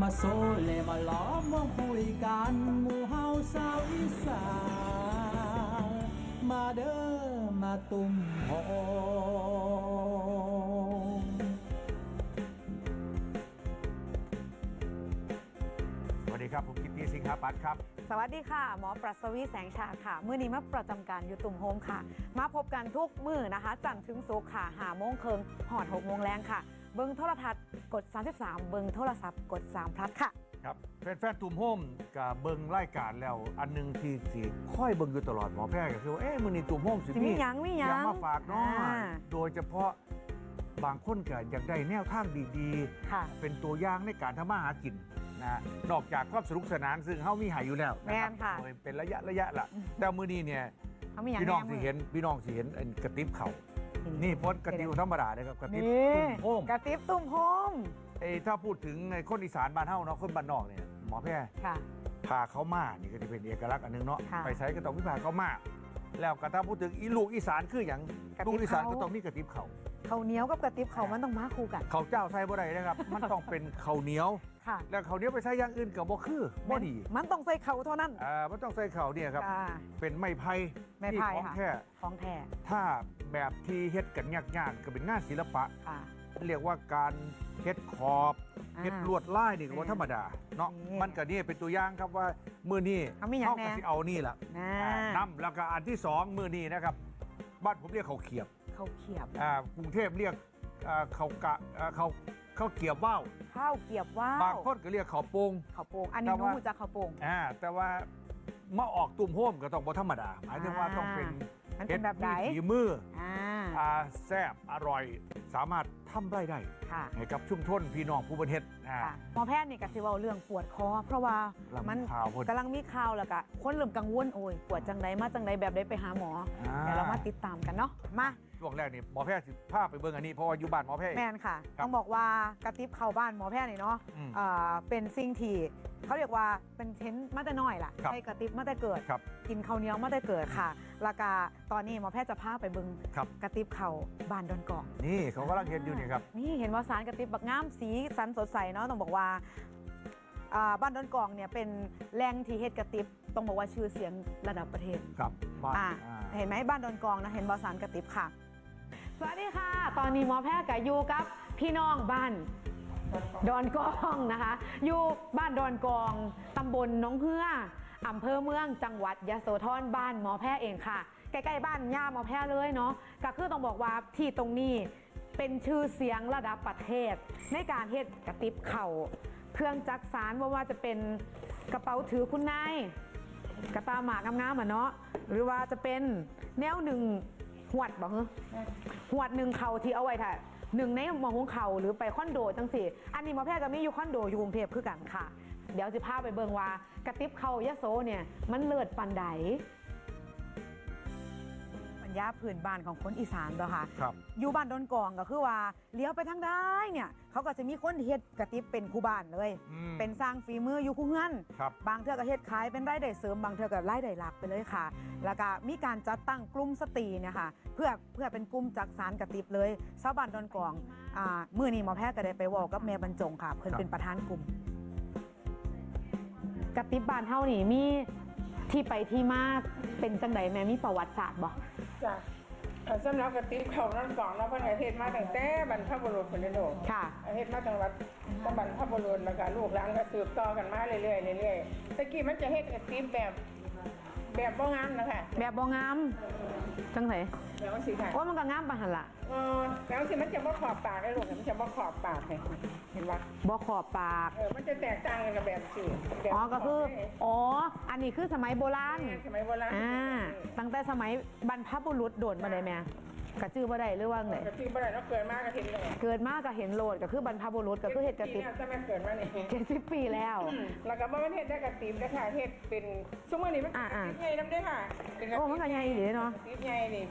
มาโซเลมาล้อมวงคุยกันหมู่เฮาสาวอีสานมาเด้อมาตุ่มโฮมสวัสดีครับ ผมกิตติสิงหาปัตย์ครับ สวัสดีค่ะ หมอปรัสวีแสงชาติค่ะ มื้อนี้มาประจำการอยู่ตุ่มโฮมค่ะ มาพบกันทุกมื้อนะคะ จันทร์ถึงศุกร์ค่ะหาโมงเคิงหอดหกโมงแรงค่ะ เบิ้งโทรทัศน์ กด 33 เบิ้งโทรศัพท์กด 3 พลัดค่ะ ครับแฟนๆตุ่มโฮมกับเบิงรายการแล้ว อันหนึงที่ที่ค่อยเบิงอยู่ตลอดหมอแพทย์ก็คือว่าเอ๊ะมือนี้ตุ่มโฮมสิสิมีหยังมีหยังยังมาฝากเนาะอ่า โดยเฉพาะบางคนก็อยากได้แนวทางดีค่ะ ๆ เป็นตัวอย่างในการทำมาหากินนะนอกจากความสนุกสนานซึ่งเฮามีใหายอยู่แล้วนะแม่ครับนค่ะ โดยเป็นระยะระยะละแต่มือนี้เนี่ย เขามีหยังพี่น้องแสิเห็นพี่น้องสิเห็นไอ้กระติบเขานี่พ้นกระติบธรรมดาเลยครับกระติบนี่ตุ่มโฮมกระติบตุ่มโฮมเอ้ยถ้าพูดถึงในคนอีสานบ้านเฮาเนาะคนบ้านนอกเนี่ยหมอแพทย์ค่ะพาเขามานี่ก็จะเป็นเอกลักษณ์อันหนึงเนาะค่ะไปใช้ก็ต้องพิพาเขามา แล้วก็ถ้าพูดถึงอีลูกอีสานคืออย่างกระติบลูกอีสานเขา ก็ต้องมีกระติบเขาข้าวเหนียวกับกระติบเขาวมันต้องมาคู่กันเขาวเจ้าใส่บ่ได้นะครับ มันต้องเป็นข้าวเหนียว ค่ะแล้วข้าวเหนียวไปใช้อย่างอื่นกับบ่คือบ่ดีมันต้องใส่เขาเท่านั้นอ่ามันต้องใส่ข้าวเนี่ยครับค่ะเป็นไม้ไผ่ไม้ที่ไผ่ของค่ะ แท้ของแท้ถ้าแบบที่เฮ็ดกันยากๆก็เป็นงานศิลปะ ค่ะ เรียกว่าการเฮ็ดขอบอ่าเฮ็ดลวดลายนี่ก็บ่ธรรมดาเนาะนี่มันก็นี่เป็นตัวอย่างครับว่ามื้อนี้เอามีหยังก็แน่สิเอานี่ล่ะนะอ่านำแล้วก็อันที่สองมื้อนี้นะครับบ้านผมเรียกเขาวเขียบข้าวเขียบอ่ากรุงเทพเรียกอ่าเขากะอ่าเขาเขาวเกียบว่าวข้าวเกียบว้าวบางคนก็เรียกเขาวโปงข้าวโป่งอันนี้แต่หนูว่ารู้จักข้าวโป่งอ่าแต่ว่ามาออกตุ่มโฮมก็ต้องบ่ธรรมดาหมายถึงว่าต้องเป็น มันเป็นแบบไหนฮ็ดมีฝีมืออ่าอ่าแซ่บอร่อย สามารถทำได้ได้ค่ะให้กับชุมชนพี่น้องผู้บริเฮ็ดอ่า ค่ะหมอแพทย์นี่ก็สิเว้าเรื่องปวดคอเพราะว่าลำมันข่าวพนกำลังมีข่าวแล้วก็คนเริ่มกังวลโอ้ยปวดจังไดมาจังไดแบบได้ไปหาหมออ่เดี๋ยวเรามาติดตามกันเนาะ มา ช่วงแรกนี่หมอแพทย์สิพาไปเบิ่งอันนี้เพราะว่าอยู่บ้านหมอแพทย์ แมนค่ะ ครับต้องบอกว่ากระติบเข้าบ้านหมอแพทย์นี่เนาะอืมอ่าเป็นสิ่งที่เขาเรียกว่าเป็นเทนมาแต่น้อยล่ะครับใช้กระติบมาแต่เกิด ครับกินข้าวเหนียวมาแต่เกิดค่ะแล้วก็ตอนนี้หมอแพทย์จะพาไปเบิ่งครับ กระติบเข่าบ้านดอนกองนี่เขากำลังเฮ็ดอยู่นี่ครับ นี่เห็นว่าสารกระติบบักงามสีสันสดใสเนาะต้องบอกว่าอ่าบ้านดอนกองเนี่ยเป็นแหล่งที่เฮ็ดกระติบต้องบอกว่าชื่อเสียงระดับประเทศ ครับบ้านอ่า อ่า เห็นไหมบ้านดอนกองนะเห็นบอสารกระติบค่ะ สวัสดีค่ะ ตอนนี้หมอแพทย์กับอยู่กับพี่น้องบ้านดอนกองนะคะอยู่บ้านดอนกองตำบลหน้องเพื่ออำเภอเมืองจังหวัดยโสธรบ้านหมอแพทย์เองค่ะ ใกล้ๆบ้านย่าหมอแพทย์เลยเนาะก็คือต้องบอกว่าที่ตรงนี้เป็นชื่อเสียงระดับประเทศ ในการเฮ็ดกระติบเข่าเครื่องจักสารว่าว่าจะเป็นกระเป๋าถือคุณนายกระตาหมากงามๆอะเนาะหรือว่าจะเป็นแนวหนึ่ง หวดบอกเหรอหวดหนึ่งเขาที่เอาไว้ถ่ายหนึ่งในหมอหงเขาหรือไปคอนโดจังสิอันนี้หมอแพทย์ก็มีอยู่คอนโดอยู่กรุงเทพคือกันค่ะ เดี๋ยวจะพาไปเบิงว่ากระติบเขายะโสเนี่ยมันเลิศปันใดปั ญญาพื้นบ้านของคนอีสานตัวค่ะครับ อยู่บ้านดอนกองก็คือว่าเลี้ยวไปทางใดเนี่ย เขาก็จะมีคนเฮ็ดกระติบเป็นคู่บ้านเลย อืมเป็นสร้างฝีมืออยู่คู่เฮือน ครับ บางเทื่อก็เฮ็ดขายเป็นรายได้เสริมบางเทื่อก็รายได้หลักไปเลยค่ะ แล้วก็มีการจัดตั้งกลุ่มสตรีเนี่ยค่ะเพื่อเพื่อเป็นกลุ่มจักสารกระติบเลยชาวบ้านดอนกองอ่ามื้อนี้หมอแพทย์ก็ได้ไปเว้ากับแม่บรรจงค่ะ เพิ่นครับ เป็นประธานกลุ่ม กระติบบ้านเฮานี่มี ที่ไปที่มาเป็นจังไดแม่มีประวัติศาสตร์บ่จ้ะเอ่อสำหรับกระติบเขานั่นก่อนเราเพิ่นก็เฮ็ดมาตั้งแต่บรรพบุรุษคนนี้โดค่ะ เฮ็ดมาตั้งวัดตั้งบรรพบุรุษแล้วก็ลูกหลานก็สืบต่อกันมาเรื่อยๆเรื่อยๆตะกี้มันจะเฮ็ดกระติบแบบแบบบ่งามนะคะแบบบ่งามจังได แบบว่าสิค่ะว่ามันก็งามปานหั่นล่ะเออแล้วสิมันจะบ่ขอบปากได้ลูกมันจะบ่ขอบปากให้เห็นปะบ่ขอบปาก เออมันจะแตกต่างกันกับแบบสิแบบอ๋อก็คือขบให้อ๋อ อันนี้คือสมัยโบราณ สมัยโบราณอ่า ตั้งแต่สมัยบรรพบุรุษโดดมาเลยแม่กระจื้อบ่ได้หรือว่าไงกระติบบ่ได้เราเกิดมาก็เห็นเลยเกิดมาก็เห็นโหลดก็คือบรรพบุรุษก็คือเห็ดกระติบปีแล้วถ้าแม่เกิดมานี่เจ็ดสิบปีแล้ว แล้วก็บ่แม่นเฮ็ดได้กระติบได้อค่ะเฮ็ดเป็นซุมื้อนี้มันเป็นกระอ่าติๆบใหญ่นำได้อค่ะเป็นกระโอ้ติบมันก็ใหญ่ดีเนาะกระติบใหญ่นี่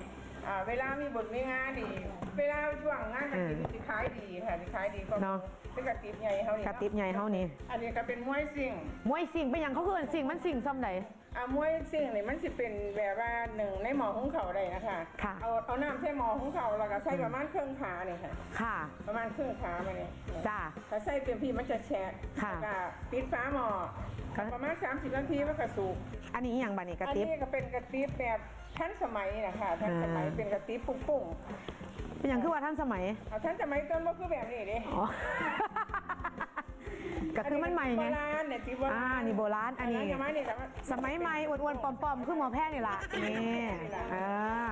อ่าเวลามีบุญมีงานนี่ เวลาช่วงงานกระติบนี่สิขายดีค่ะสิขายดีก็เนาะ เป็นกระติบใหญ่เฮานี่กระติบใหญ่เฮานี่อันนี้ก็เป็นมวยซิ่งมวยสิ่งเป็นอย่างเขาคือสิ่งมันสิ่งซ้ำใดอามวยซึ่งนี่มันสิเป็นแบบว่าหนึ่งในหมอของเขาได้นะคะค่ะ เอาเอาน้ำใส่หมอของเขาแล้วก็ใส่ประมาณครึ่งขาเนี่ยค่ะ ค่ะ ประมาณครึ่งขามาเนี่ยจ้าถ้าใส่เต็มที่มันจะแฉะค่ะแล้วก็ปิดฟ้าหม้อค่ะ ประมาณ 30 นาทีมันก็สุกอันนี้อหย่างบันนี้กระอันติบนี้ก็เป็นกระติบแบบ ทันสมัยนะคะทันสมัยอ่าเป็นกระติบปุ้งเป็นอย่างคือว่าท่านสมัยๆเอาทันสมัยต้นว่าคือแบบนี้เด้อ๋อ ก็คือมันใหม่ไง โบราณเนี่ยติบโบราณอ่านี่โบราณอันนี้ สมัยนี้แต่ว่าสมัยใหม่อ้วนๆปอมๆคือหมอแพทย์นี่ล่ะนี่อ่า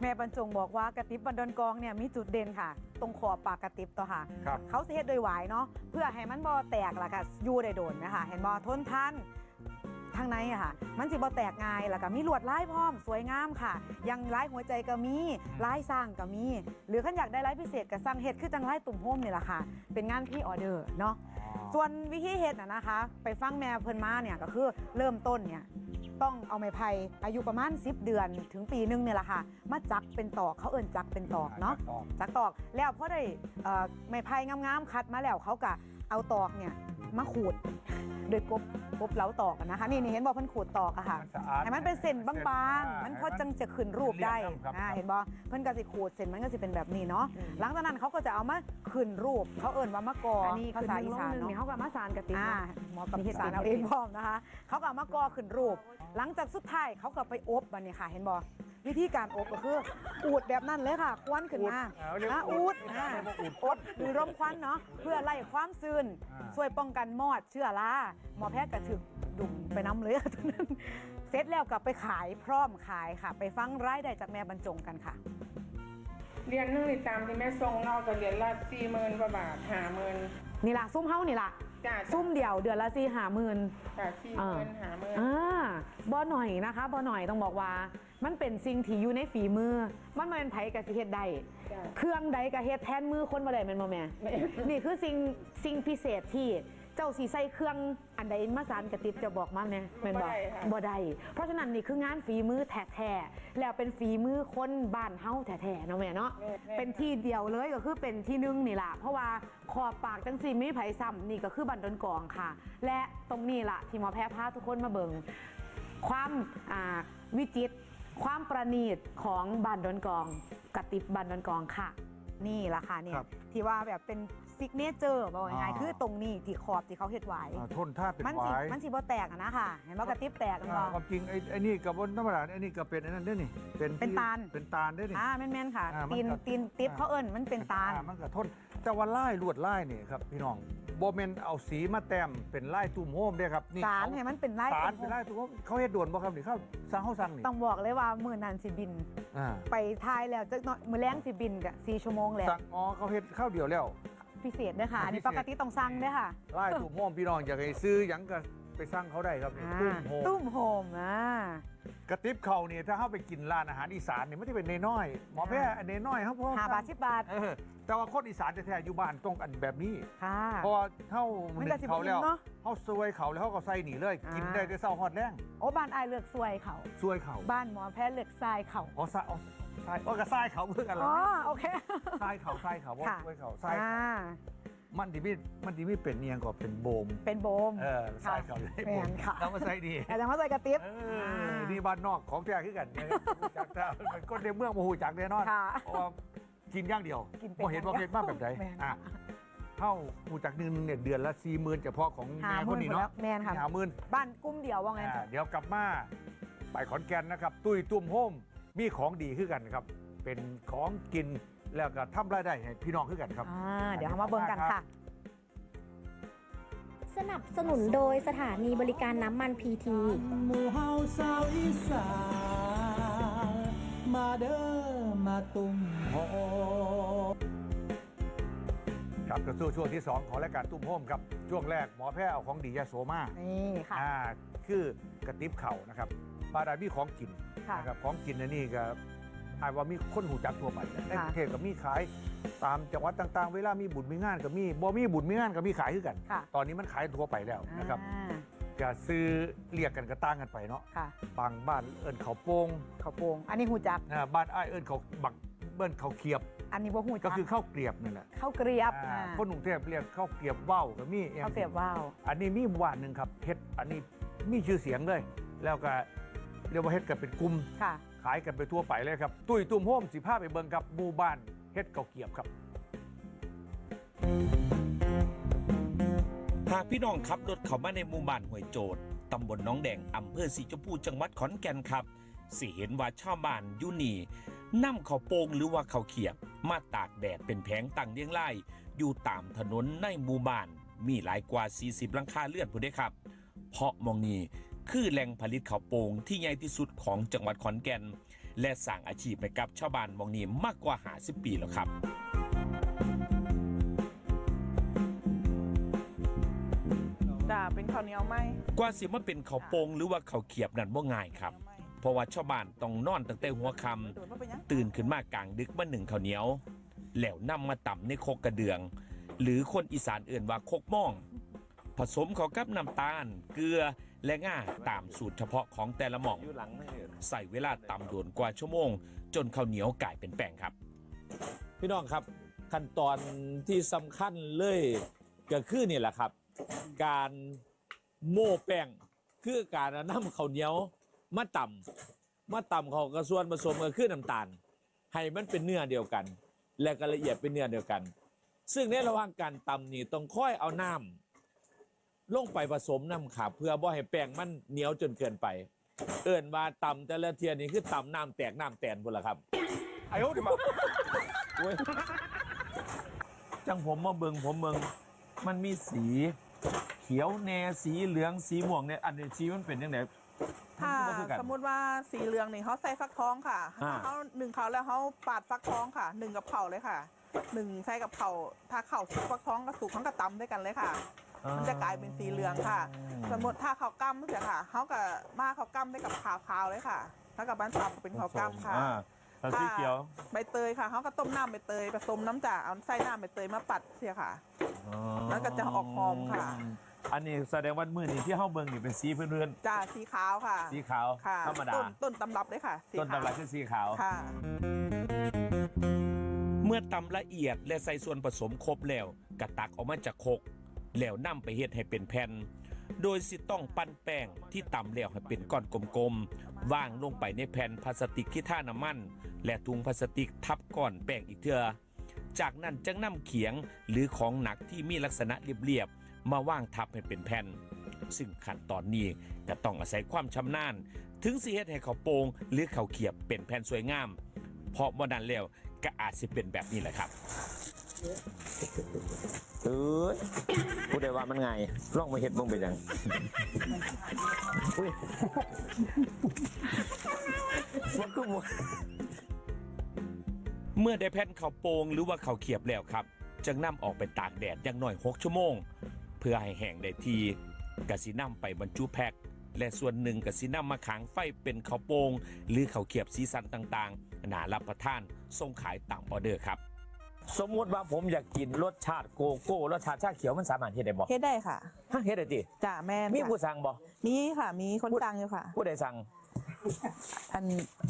แม่บรรจงบอกว่ากระติบบันดอนกองเนี่ยมีจุดเด่นค่ะ ตรงขอบปากกระติบตัวค่ะ ครับ เขาสิเฮ็ดโดยหวายเนาะเพื่อให้มันบ่แตกล่ะค่ะอยู่ได้โดนนะคะเห็นบ่ทนทาน ทางในอะค่ะ มันสิบ่แตกง่ายแล้วก็มีลวดลายพร้อมสวยงามค่ะ ยังลายหัวใจก็มีลายสร้างก็มี หรือขันอยากได้ลายพิเศษก็สั่งเฮ็ดคือจังลายตุ่มโฮมนี่แหละค่ะ เป็นงานพรี่ออเดอร์เนาะส่วนวิธีเฮ็ดน่ะนะคะ ไปฟังแม่เพิ่นมาเนี่ยก็คือเริ่มต้นเนี่ยต้องเอาไม้ไผ่อายุประมาณ 10 เดือนถึงปีหนึงเนี่ยแหละค่ะ มาจักเป็นตอกเขาเอิ้นจักเป็นตอกเนาะจักตอกแล้วพอได้เอ่อไม้ไผ่งามๆคัดมาแล้วเขาก็ เอาตอกเนี่ยมาขูดโดยกบกบเหลาตอกอะนะคะนี่นี่เห็นบอกเพิ่นขูดตอกอะค่ะมันสะอาดให้มันเป็นเส้นบางๆ มันพอจังจะขึ้นรูปได้เรียบครับ อ่าครับเห็นบ่เพิ่นก็สิขูดเส้นมันก็สิเป็นแบบนี้เนาะหลังจากนั้นเขาก็จะเอามาขึ้นรูป เขาเอิ้นว่ามะกอออันนี้ภาษาอีสานคือหนึ่งลงหนึ่งเนาะนี่เขากับมาสารกระติบอ่าเนาะ หมอกับอีสานเอาเองพร้อมนะคะ เขาก็เอามากอขึ้นรูป หลังจากสุดท้ายเขาก็ไปอบบันนี้ค่ะ เห็นบ่วิธีการอบก็คือ อูดแบบนั้นเลยค่ะ ควันขึ้นมาเอาเรียกอะอูอูดดอ่าเรียกว่าอูดอบหรือร่มควันเนาะเพื่อไล่ความซึนอ่าช่วยป้องกันมอดเชื้อราหมอแพทย์ก็ถึกดุ่มไปน้ำเลยตอนนั้นเสร็จแล้วกลับไปขายพร้อมขายค่ะ ไปฟังรายได้จากแม่บรรจงกันค่ะ เรียนหนึงนี่ตามที่แม่ทรงเนอกก็เรียนละสี่หมื่นกว่าบาทห้าหมื่นนี่ล่ะซุ่มเฮ้านี่ล่ะ จ้าซุ่มเดียวเดือนละสี่หาหมื่น จ้าสี่หมื่นห้าหมื่นอ่าบอหน่อยนะคะบอหน่อยต้องบอกว่า มันเป็นสิ่งที่อยู่ในฝีมือ มันบ่แมันไผกับสิเฮ็ดได้จ้า เครื่องใดกับเฮ็ดแทนมือคนบ่ได้แม่นบ่แม่ นี่คือสิ่งสิ่งพิเศษที่ เจ้าสีใส่เครื่องอันใดมาสารกระติบจะบอกมาแม่แม่นบ่บ่ได้ค่ะ บ่ได้เพราะฉะนั้นนี่คืองานฝีมือแท้ๆแล้วเป็นฝีมือคนบ้านเฮาแท้ๆเนาะแม่เนาะแม่แม่เป็นที่เดียวเลยก็คือเป็นที่หนึ่งนี่ล่ะเพราะว่าขอบปากจังสีไม่มีไผซ้ำนี่ก็คือบันดอนกองค่ะ และตรงนี้ล่ะที่หมอแพ้พาทุกคนมาเบิง ความอ่าวิจิตรความประณีตของบันดอนกองกระติบบันดอนกองค่ะ นี่ล่ะค่ะเนี่ยครับ ที่ว่าแบบเป็น ซิกเนเจอร์บอกง่ายอ่าๆคือตรงนี้ที่ขอบที่เขาเฮ็ดไว้อ่าทนท่าเป็นมันหสิวายมันสิบ่แตกอะนะค่ะเห็นว่ากระติบแตกกันอ่าบ่ ความจริงไอ้ไอ้นี่กับบนธรรมดาไอ้นี่ก็เป็นไอ้นั่นด้วยนี่เป็นเป็นที่ตาล เป็นตาลด้วยนี่ อ่าแม่นๆค่ะ อ่ามันตีนก็ ตีนติบอ่าเขาเอิ้นมันเป็นตาล อ่มันก็ทนแต่ว่าลายลวดลายนี่ครับพี่น้องโบเมนเอาสีมาแต้มเป็นลายตุ้มโฮมเด้ครับนี่สารเขาให้มันเป็นลายสารตุ้มโฮมเป็นลายตุ้มโฮมเขาเฮ็ดด่วนบ่ครับนี่เขาสั่งเขาสั่งนี่ต้องบอกเลยว่ามือนันสิบิน อ่าไปทายแล้วจะน้อยมือแรงสิบินกะสี่ชั่วโมงแล้ว สั่งอ๋อเขาเฮ็ดข้าวเดียวแล้ว พิเศษเด้วยค่ะอันนี้พิปเศษกติต้องสั่งเด้วยค่ะลายตุ้มโฮมพี่น้องอยากให้ซื้อหยังก็ไปสั่งเขาได้ครับนี่อ่าตุ้มโฮมตุ้มโฮมอ่ากระติบเขานี่ถ้าเขาไปกินร้านอาหารอีสานนี่ไม่ได้เป็นเนน้อยหมอแพ้อันเนน้อยครับพ่อห้าบาทสิบบาทเออแต่ว่าคนอีสานแท้ๆอยู่บ้านต้องอันแบบนี้ ค่ะเพราะว่าเท่ามันหก็นึ่งสิบ่เขาแล้วอิ่มเนอะเขาซวยเขาแล้วเขาก็ใส่หนีเลยอ่ากิกินได้แต่เศร้าฮอดแรงโอ้บ้านอายเลือกซวยเขาซวยเขาบ้านหมอแพ้เลือกทรายเขาอ๋อทรายอ๋อ ทรายอ๋อก็ทรายเขาเพื่อกันแล้อ๋วอโอเค ทรายเขาทรายเขาว่าค่ะซวยเขาทรายอ่าเขามันที่มีมันที่มีเป็นเนียงก็เป็นโบมเป็นโบม เออทรายเขาได้แม่โบมนค่ะ แล้วมาใส่ดีแต่จะมาใส่กระติบเออนี่บ้านนอกของแท้คือกันเนี่ยจากแต่มันก็ในเมืองโมโหจากแน่นอน ค่ะ เพราะว่ากินอย่างเดียวกินเป็นพอเห็นว่าเห็นมากแบบไหนแม่น อะเท่าหูจากหนึงเนี่ยเดือนละสี่หมื่นเฉพาะของหาแม่หคมื่นนนี้หมดแล้เนาะวแมนค่ะ หาหมื่นบ้านกุ้มเดียวว่าไงอ่าเดี๋ยวกลับมา ไปขอนแก่นนะครับ ตุ้ยตุ้มโฮม มีของดีขึ้นกันครับ เป็นของกินแล้วก็ทำรายได้ให้พี่น้องขึ้นกันครับ อ่าเดี๋ยวเรามาเบิ่งกันค่ะ สนับสนุนโดยสถานีบริการน้ำมันพีที หมู่เฮาสาวอีสานมาเด้อมาตุ่มโฮมครับกระสู้ช่วงที่ 2 ของรายการตุ้มโฮมครับ ช่วงแรกหมอแพทย์เอาของดียาโสมานี่ค่ะ อ่าคือกระติบเข่านะครับปลาดามีของกิน ค่ะ นะครับของกินอันนี่ก็อาจว่ามีคนหูจักทั่วไปในกรุงเทพก็มีขายตามจังหวัดต่างๆ เวลามีบุญมีงานก็มีบ่มีบุญมีงานก็มีขายขึ้นกัน ค่ะตอนนี้มันขายทั่วไปแล้วนะครับอ่าจะซื้อเรียกกันก็ต่างกันไปเนาะค่ะบางบ้านเอิญเขาโป่งข้าวโพงอันนี้หูจัก นะบ้านอ้ายเอิญเขาบักเบิ้นเขาเขียบอันนี้บ่หูก็จักคือข้าวเกรียบนี่แหละข้าวเกรียบอ่าอ่าคนกรุงเทพเรียกข้าวเกรียบว่าวก็มีอง ข้าวเกรียบว่าว อันนี้มีหมู่บ้านหนึ่งครับเฮ็ดอันนี้มีชื่อเสียงเลย แล้วก็ เรียกว่าเฮ็ดกันเป็นกลุ่มค่ะ ขายกันไปทั่วไปเลยครับ ตุ้ยตุ้มโฮมสิพาไปเบิ่งกับหมู่บ้านเฮ็ดข้าวเกรียบครับ หากพี่น้องขับรถเข้ามาในหมู่บ้านห้วยโจดตำบลหน้องแดงอำเภอสีชมพูจังหวัดขอนแก่นครับ สิเห็นว่าชาวบ้านอยุนี่นำข้าวโป่งหรือว่าข้าวเขียบ มาตากแดดเป็นแผงตั้งเรียงรายอยู่ตามถนนในหมู่บ้าน มีหลายกว่า 40หลังคาเรือนผู้ได้ครับ เพราะหมองนี้ คือแหล่งผลิตข้าวโป่งที่ใหญ่ที่สุดของจังหวัดขอนแก่น และสร้างอาชีพให้กับชาวบ้านหมองนี้มากกว่า50ปีแล้วครับจ้าเป็นข้าวเหนียวไหมกว่าสิมาเป็นข้าวโป่งหรือว่าข้าวเขียบนั่นบ่ง่ายครับ เพราะว่าชาวบ้านต้องนอนตั้งแต่หัวค่ำตื่นขึ้นมากลางดึกมาหนึ่งข้าวเหนียว แล้วนำมาตำในโคกกระเดือง หรือคนอีสานเอื่นว่าโคกม่อง ผสมเข้ากับน้ำตาล เกลือ และง่าตามสูตรเฉพาะของแต่ละหม่อง ใส่เวลาตำโดนกว่าชั่วโมง จนข้าวเหนียวกลายเป็นแป้งครับ พี่น้องครับขั้นตอนที่สำคัญเลยก็คือนี่แหละครับ การโม่แป้งคือการเอานำข้าวเหนียวมาตำมาตำเขากระส่วนผสมก็คือน้ำตาล ให้มันเป็นเนื้อเดียวกัน และก็ละเอียดเป็นเนื้อเดียวกัน ซึ่งในระหว่างการตำนี่ต้องค่อยเอาน้ำ ลงไปผสมน้ำขาเพื่อบ่ให้แป้งมันเหนียวจนเกินไป เอิ่นว่าตำแต่ละเทียนี่คือตำน้ำแตกน้ำแตนพุ่นละครับ ไอ้โอ้ดิมาโอ้ยจังผมมาเบิงผมเบิงมันมีสี เขียวแนสีเหลืองสีม่วงเนี่ยอันนี้สีมันเป็นยังไงถ้ามันก็บ่คือกัน สมมติว่าสีเหลืองนี่เขาใส่ฟักทองค่ะอ่า เขาหนึ่งเขาแล้วเขาปาดฟักทองค่ะหนึ่งกับเผาเลยค่ะหนึ่งใส่กับเผาถ้าเข่าสุกฟักทองกับสุกทั้งกับตำด้วยกันเลยค่ะ มันจะกลายเป็นสีเหลืองค่ะ สมมติถ้าเขาวกั้มเสียค่ะเขากับมาเขาวกั้มได้กับขาวขาวๆเลยค่ะ ถ้ากับบ้านตำเป็นขาวกั้มค่ะอ่าแล้วสีเขียวใบเตยค่ะเขาก็ต้มน้ำใบเตยผสมน้ำจ่าเอาไส้น้ำใบเตยมาปัดเสียค่ะ อ๋อแล้วก็จะออกหอมค่ะ อันนี้แสดงว่ามือนี่ที่เฮาเบิงนี่เป็นสีพื้นเรือนจ่าสีขาวค่ะสีขาวค่ะธรรมดา ต้นต้นตำรับเลยค่ะสีต้นขาวตำรับคือสีขาว ค่ะ เมื่อตำละเอียดและใส่ส่วนผสมครบแล้วกระตักออกมาจากโคก แล้วนำไปเฮ็ดให้เป็นแผ่น โดยสิต้องปั้นแป้งที่ตำแล้วให้เป็นก้อนกลมๆ วางลงไปในแผ่นพลาสติกที่ท่าน้ำมัน และถุงพลาสติกทับก้อนแป้งอีกเทื่อจากนั้นจึงนำเขียงหรือของหนักที่มีลักษณะเรียบๆ มาวางทับให้เป็นแผ่น ซึ่งขั้นตอนนี้ก็ต้องอาศัยความชำนาญ ถึงสิเฮ็ดให้เขาวโปงหรือเขาวเขียบเป็นแผ่นสวยงาม เพราะบ่นั้นแล้วก็อาจสิเป็นแบบนี้แหละครับ เอ้ยพูดได้ว่ามันไงลองมาเฮ็ดมึงเป็นยังอุ้ยมันคือหมดเมื่อได้แผ่นข้าวโปงหรือว่าข้าวเขียบแล้วครับ จึงนำออกไปตากแดดอย่างน้อย 6 ชั่วโมง เพื่อให้แห้งได้ทีกสินำไปบรรจุแพ็คและส่วนหนึ่งกสินำมาขางไฟเป็นข้าวโปงหรือข้าวเขียบสีสันต่างๆหนารับประทานส่งขายตามออเดอร์ครับ สมมุติว่าผมอยากกินรสชาติโกโก้รสชาติชาเขียวมันสามารถเฮ็ดได้บ่เฮ็ดได้ค่ะฮะเฮ็ดได้ติจ่าแม่นมีค่ะผู้สั่งบ่มีค่ะ มีคนสั่งอยู่ค่ะ ผู้ใดสั่งอัน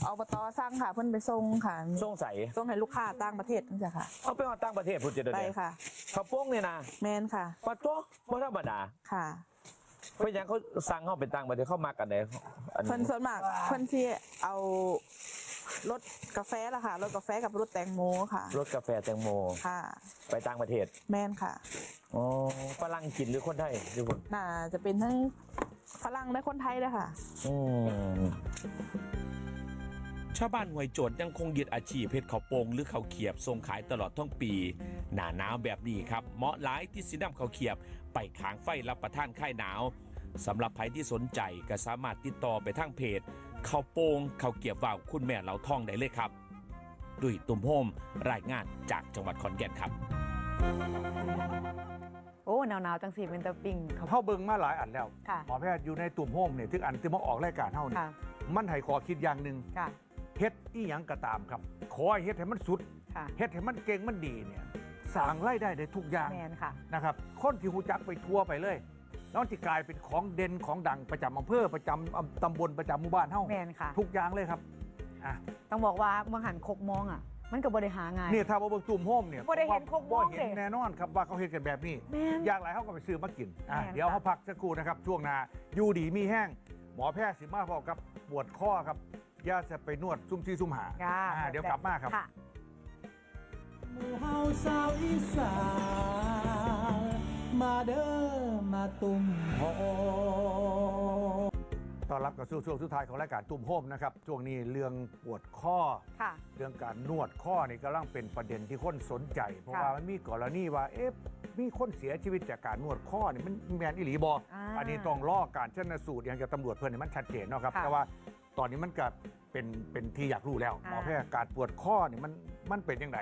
อบตสั่งค่ะ เพิ่นไปส่งค่ะสงสัยส่งให้ลูกค้าต่างประเทศนั่นจ้ะค่ะ เอาไปว่าต่างประเทศพูดจะได้ไปค่ะ ข้าวโป้งเนี่ยนะแม่นค่ะ ปะโตบ่ธรรมดาค่ะ เพราะหยังเขาสั่งเขาไปต่างประเทศเขามักอันใดอันเพิ่นส่วนมากเพิ่นที่เอา รสกาแฟล่ะค่ะรสกาแฟกับรสแตงโมค่ะรสกาแฟแตงโม ค่ะไปต่างประเทศแม่นค่ะอ๋อฝรั่งกินหรือคนไทยทุกคนน่าจะเป็นทั้งฝรั่งและคนไทยเลยค่ะ อืมชาวบ้านห้วยโจดยังคงยึดอาชีพเฮ็ดข้าวโปงหรือข้าวเขียบส่งขายตลอดทั้งปี หน้าหนาวแบบนี้ครับ เหมาะหลายที่สินำข้าวเขียบ ไปขางไฟรับประทานคลายหนาวสำหรับใครที่สนใจก็สามารถติดต่อไปทางเพจ ข้าวโปงข้าวเกียบว่าวคุณแม่เหลาทองได้เลยครับดุยตุ่มโฮมรายงานจากจังหวัดขอนแก่นครับ โอ้หนาวๆจังสีเป็นตะปิงครับ เฮาเบิ่งมาหลายอันแล้วค่ะ หมอแพทย์อยู่ในตุ่มโฮมเนี่ยถึงอันที่มาออกรายการเฮาเนี่ยค่ะมันให้ขอคิดอย่างหนึ่งค่ะเฮ็ดอีหยังก็ตามครับ ขอให้เฮ็ดให้มันสุดค่ะเฮ็ดให้มันเก่งมันดีเนี่ยสร้างรายได้ได้ทุกอย่างแมนค่ะ นะครับคนที่หูจักไปทั่วไปเลย แล้วมันจะกลายเป็นของเด่นของดังประจำอำเภอประจำอำตำบลประจำหมู่บ้านเฮาแมนค่ะทุกอย่างเลยครับอะต้องบอกว่าเมืองหันคกมองอะ มันก็บ่ได้หาง่ายนี่ถ้าว่าเบิ่งตุ่มโฮมเนี่ยบ่ได้เห็นผมว่าโคกม่วงบ่เห็นเด้แน่นอนครับว่าเขาเห็นกันแบบนี้ แม่นอยากหลายเขาก็ไปซื้อมากินอะแม่น เดี๋ยวค่ะเขาพักสักครู่นะครับ ช่วงหน้าอยู่ดีมีแห้ง หมอแพทย์สิมาพอกับปวดข้อครับย่าจะไปนวดซุ่มซีซุ่มหาค่ะอ่าเดี๋ยวกลับมาครับ ค่ะ หมู่เฮาสาวอีสาน มาเด้อมาตุ่มโฮต้อนรับกับสู่ช่วงสุดท้ายของรายการตุ่มโฮมนะครับ ช่วงนี้เรื่องปวดข้อ ค่ะ เรื่องการนวดข้อนี่กำลังเป็นประเด็นที่คนสนใจ เพราะค่ะว่ามันมีกรณีว่าเอ๊ะมีคนเสียชีวิตจากการนวดข้อนี่มันแมนอิหลีบออ่าอันนี้ต้องล่อการชันสูตรอย่างจากตำรวจเพื่อนนี่มันชัดเจนเนาะครับค่ะแต่ว่าตอนนี้มันก็เป็นเป็นที่อยากรู้แล้วหมออ่า แพทย์การปวดข้อนี่มันมันเป็นยังไง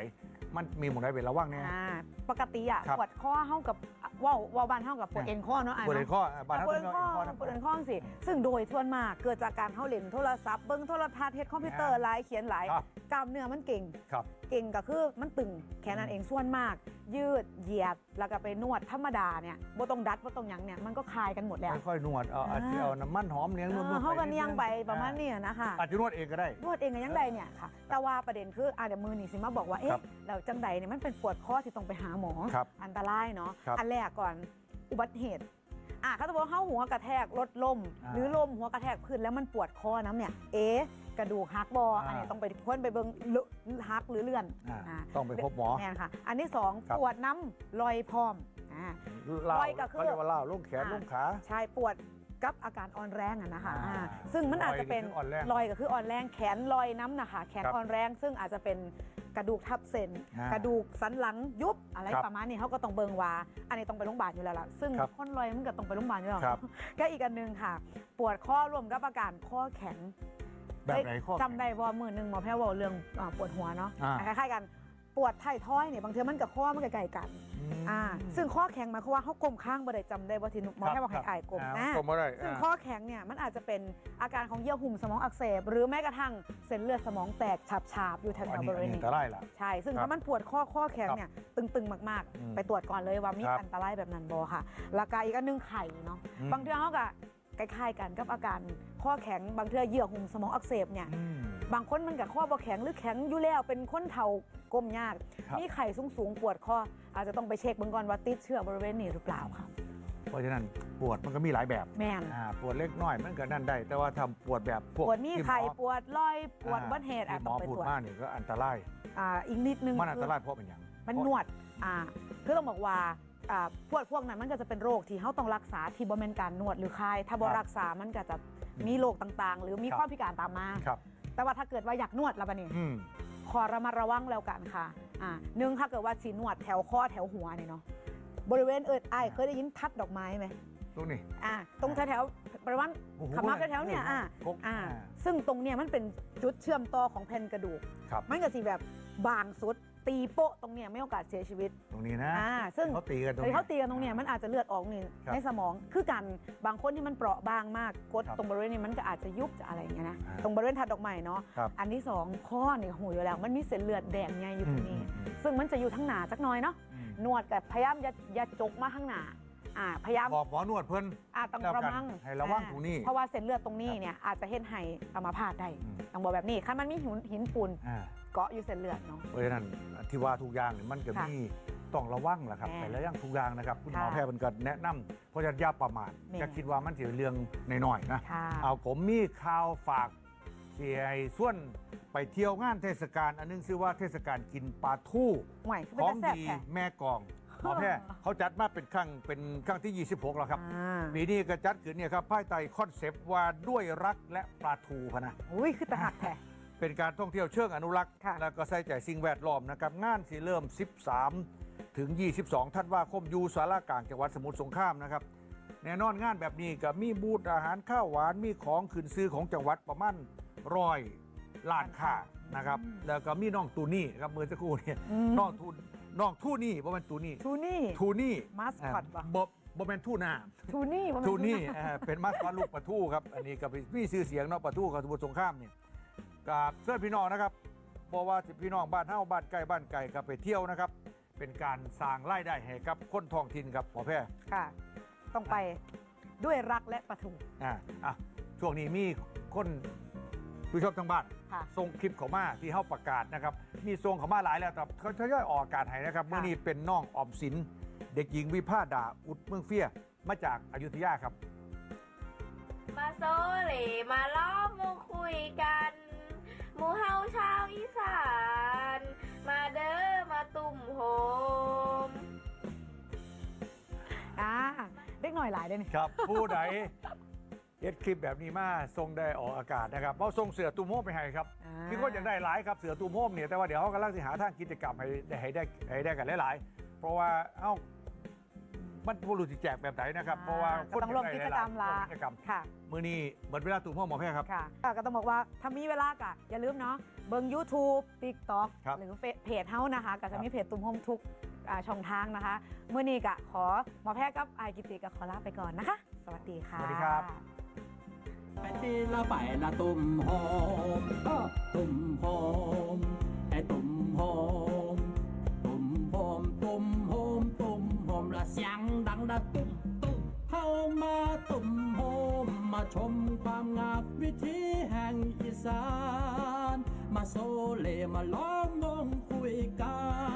มันมีหมดไหนเป็นระว่างเนี่ยอ่าปกติอะครับปวดข้อเท่ากับ ว่าวว่าวบ้านเท่ากับปวดเอ็นข้อเนาะอะปวดเนาะเอ็นข้ออะบ้านปเราวดเป็เอ็นนข้อข้อนะปวดเอ็นข้อสิ ซึ่งโดยส่วนมากเกิดจากการเข้าเล่นโทรศัพท์เบิ้งโทรทัศน์เฮ็ดคอมพิวเตอร์หลายเขียนหลายครับกล้ามเนื้อมันเก่งครับเก่งก็คือมันตึงแค่นั้นเองส่วนมาก ยืดเหยียดแล้วก็ไปนวดธรรมดาเนี่ยบ่ต้องดัดบ่ต้องหยังเนี่ยมันก็คลายกันหมดแล้วค่อยๆนวดเอาอ่าอาจจะเอาน้ำมันหอมเลี้ยงนวดนวดเออเขาก็ดเนียงไปประมาณอ่นี้นะคะอาจจะนวดเองก็ได้ นวดเองก็ยังใดเนี่ยค่ะ แต่ว่าประเด็นคืออะเดี๋ยวมือนี่สิมาบอกว่าครัเอ๊ะบแล้วจังใดเนี่ยมันเป็นปวดข้อที่ต้องไปหาหมอ ครับอันตรายเนาะครับอันแรกก่อนอุบัติเหตุอะเขาจะบอกว่าเข้าหัวกระแทกรถล่มอ่า หรือลมหัวกระแทกพื้นแล้วมันปวดคอน้ำเนี่ยเอ๊ะ กระดูกหักบออ่าอันนี้ต้องไปค้นไปเบิ่งลุหักหรือเลื่อนอ่าอ่าต้องไปพบหมอ แม่นค่ะ อันที่สองครับ ปวดน้ำลอยพร้อมอ่าเล่าลอยก็คือ เขาเรียกว่าเล่าลุ่งแขนอ่าลุ่งขาใช่ปวดกับอาการอ่อนแรงอะนะคะอ่าอ่าซึ่งมันอาจจะเป็นลอยก็คืออ่อนแรงลอยก็คืออ่อนแรงแขนลอยน้ำนะคะแขนครับอ่อนแรง ซึ่งอาจจะเป็นกระดูกทับเส้นอ่ากระดูกสันหลังยุบอะไรครับประมาณนี้เขาก็ต้องเบิงว่าอันนี้ต้องไปโรงพยาบาลอยู่แล้วล่ะซึ่งครับคนลอยมันก็ต้องไปโรงพยาบาลอยู่แล้วครับ ก็อีกอันหนึงค่ะ ปวดข้อรวมกับอาการข้อแข็ง แบบไหนข้อจำได้ว่ามือหนึ่งหมอแพทย์บอกเรื่องอ่าปวดหัวเนาะอ่า คล้ายๆกันปวดไถ่ท้อยเนี่ยบางทีมันกับข้อมันกับไก่กันมอ่าซึ่งข้อแข็งหมายความว่าเขากลมข้างบ่ได้จำได้ว่าที่หมอแพทย์บอกให้อายกลมอ่าอ่ากลมอะไรซึ่งอ่าข้อแข็งเนี่ยมันอาจจะเป็นอาการของเยื่อหุ้มสมองอักเสบ หรือแม้กระทั่งเส้นเลือดสมองแตกฉาบๆอยู่แถอันวๆนี้บริเวอันณนี้นี้อันตรายล่ะ ใช่ ซึ่งครับถ้ามันปวดข้อข้อแข็งครับเนี่ยตึงๆมากอืมๆ ไปตรวจก่อนเลยว่ามีครับอันตรายแบบนั้นบอค่ะแล้วก็อีกอันหนึงไข่เนาะอืมบางเทื่อเขาก็ คล้ายๆกันกับอาการข้อแข็งบางเทื่อเยื่อหุ้มสมองอักเสบเนี่ยอืมบางคนมันกับข้อบ่แข็งหรือแข็งอยู่แล้วเป็นคนเฒ่าก้มยากครับมีไข่สูงๆปวดข้ออาจจะต้องไปเช็คเบื้องก่อนว่าติดเชื้อบริเวณนี้หรือเปล่าค่ะเพราะฉะนั้นปวดมันก็มีหลายแบบแม่นอ่าปวดเล็กน้อยมันก็นั่นได้ แต่ว่าทำปวดแบบพวกปวดมีที่หไข่อปวดลอยปวดอุบัติเหตุที่อะหมต้อองไปพูดตรวจมานี่ก็อันตรายอ่าอีกนิดนึงมันอันคืตอรายเพราะเป็นอย่างมันนวดอ่าคือต้องบอกว่า อ่าพวกพวกนั้นมันก็จะเป็นโรคที่เขาต้องรักษาที่บ่แม่นการนวดหรือคลายถ้าบ่ครับรักษามันก็จะมีโรคต่างๆ หรือมีครับความพิการตามมา ครับแต่ว่าถ้าเกิดว่าอยากนวดแล้วบัดนี้อืม ขอระมัดระวังแล้วกันค่ะอ่าหนึ่งถ้าเกิดว่าสีนวดแถวข้อแถวหัวเนี่ยเนาะบริเวณเอิดไอายเคยได้ยินทัดดอกไม้ไหมตรงนี้อ่าตรงแถวๆบริเวณ โอ้โหขมับแถวๆเนี่ยอ่ากกอ่าอ่า ซึ่งตรงเนี้ยมันเป็นจุดเชื่อมต่อของแผ่นกระดูก ครับ มันก็สิแบบบางสุด ตีโปะตรงเนี้ยไม่โอกาสเสียชีวิต ตรงนี้นะอ่าซึ่ง เขาตีกันตรงไอ้นี้ เขาตีกันตรงเนี้ยมันอาจจะเลือดออกนี่ครับในสมองคือกันบางคนที่มันเปราะบางมากกดครับตรงบริเวณนี้มันก็อาจจะยุบจะอะไรอย่างเงี้ยนะอ่าตรงบริเวณถัดดอกไม้เนาะครับ อันที่สองข้อเนี่ยหูอยู่แล้ว มันมีเส้นเลือดแดงไงอยู่ตรงนี้อืมอืมซึ่งมันจะอยู่ทั้งหนาจักหน้อยเนาะอืมนวดกับพยายามอย่าอย่าจกมาข้างหน้าอ่าพยายามบอกหมอนวดเพิ่นอ่าต้องแล้วกันระวังให้ระวังอ่าตรงนี้เพราะว่าเส้นเลือดตรงนี้เนี่ยอาจจะเห็นให้อัมาพาตได้อืม ต้องบอกแบบนี้คันมันมีหินหินปูน อ่า เกาะอยู่เส้นเลือดเนาะ เพราะฉะนั้นที่ว่าทุกอย่างเนี่ยมันก็ค่ะมีต้องระวังแหละครับแน่แต่ละอย่างทุกอย่างนะครับคุณหมอค่ะแพทย์มันก็แนะนำเพราะฉะนั้นอย่าประมาทแน่จะคิดว่ามันจะเรื่องน้อยๆนะค่ะ เอาผมมีข่าวฝากเสียไอ้ส่วนไปเที่ยวงานเทศกาลอันนึงชื่อว่าเทศกาลกินปลาทู่ ห่วยคือขเป็อนงตาแซ่บดีแท้ แม่กองหมอแพทย์เขาจัดมาเป็นครั้งเป็นครั้งที่ 26 แล้วครับ อ่าปีนี้ก็จัดขึ้นเนี่ยครับภายใต้คอนเซปต์ว่าด้วยรักและปลาทูพะนะ อุ้ยคือตะหักแท้ เป็นการท่องเที่ยวเชิงอนุรักษ์ ค่ะ แล้วก็ใส่ใจสิ่งแวดล้อมนะครับ งานสิเริ่ม 13 ถึง 22 ธันวาคมอยูสารากลางจังหวัดสมุทรสงครามนะครับ แน่นอนงานแบบนี้ก็มีบูธอาหารข้าวหวานมีของขึ้นซื้อของจังหวัดประมาณร้อยล้านค้านะครับ แล้วก็มีน้องตูนี่ครับเมื่อสักครู่เนี่ยอืมน้องทูน้องทูนี่บ่แม่นตูนี่ทูนี่ ทูนี่มาสคอตปะ บ่บ่แม่นทูน่า ทูนี่ว่ามัทูนี่เอ่อเป็นมาสคอตลูกปลาทูครับ อันนี้ก็เป็นมีชื่อเสียงเนาะปลาทูกับสมุทรสงครามเนี่ย กับเพื่อนพี่น้องนะครับเพราะว่าพี่น้องบ้านเฮาบ้านไกลบ้านไกลก็ไปเที่ยวนะครับ เป็นการสร้างรายได้ให้กับคนท้องถิ่นครับหมอแพทย์ค่ะ ต้องไปด้วยรักและปะทูอ่าอะช่วงนี้มีคนผู้ชมทางบ้านค่ะ ส่งคลิปเขามาที่เข้าประกาศนะครับ มีส่งเขามาหลายแล้วแต่เขาทยอยออกอากาศให้นะครับค่ะเมื่อนี้เป็นน้องออมสิน เด็กหญิงวิภาดาอุดเมืองเฟียมาจากอายุทยาครับ มาโซเลมาล้อมวงคุยกัน หมู่เฮาชาวอีสาน มาเด้อมาตุ่มโฮมอ่าเด็กหน่อยหลายเด้นี่ ครับผู้ใดเฮ็ดคลิปแบบนี้มาทรงได้ออกอากาศนะครับเอาทรงเสือตูมโฮมไปให้ครับอ่ามีคนอยากได้หลายครับเสือตูมโฮมเนี่ยแต่ว่าเดี๋ยวเขากำลังสิหาทางกิจกรรมให้ได้ให้ได้ให้ได้กันหลายๆเพราะว่าเอ้า มันผู้รู้สิแจกแบบไหนนะครับเพราะว่าก็ต้องร่วมกิจกรรมละร่วมกิจกรรมค่ะมือนี้เหมือนเวลาตูมโฮมหมอแพทย์ครับค่ะอะก็ต้องบอกว่าถ้ามีเวลากะอย่าลืมเนาะเบิ่ง YouTube TikTok ครับหรือเฟซเพจเฮานะคะก็จะมีเพจตุ้มโฮมทุกอ่าช่องทางนะคะเมื่อนี้กะขอหมอแพทย์กับไอายกิติกับขอลาไปก่อนนะคะ สวัสดีค่ะสวัสดีครับไปทีละไปละตุ่มหอมเออตุ่มหอมไอ้ตุ่มหอม เสียงดังดะตุ้มตุ้มเข้ามาตุ่มโฮมมาชมความงามวิถีแห่งอีสาน มาโซเลมาล้อมวงคุยกัน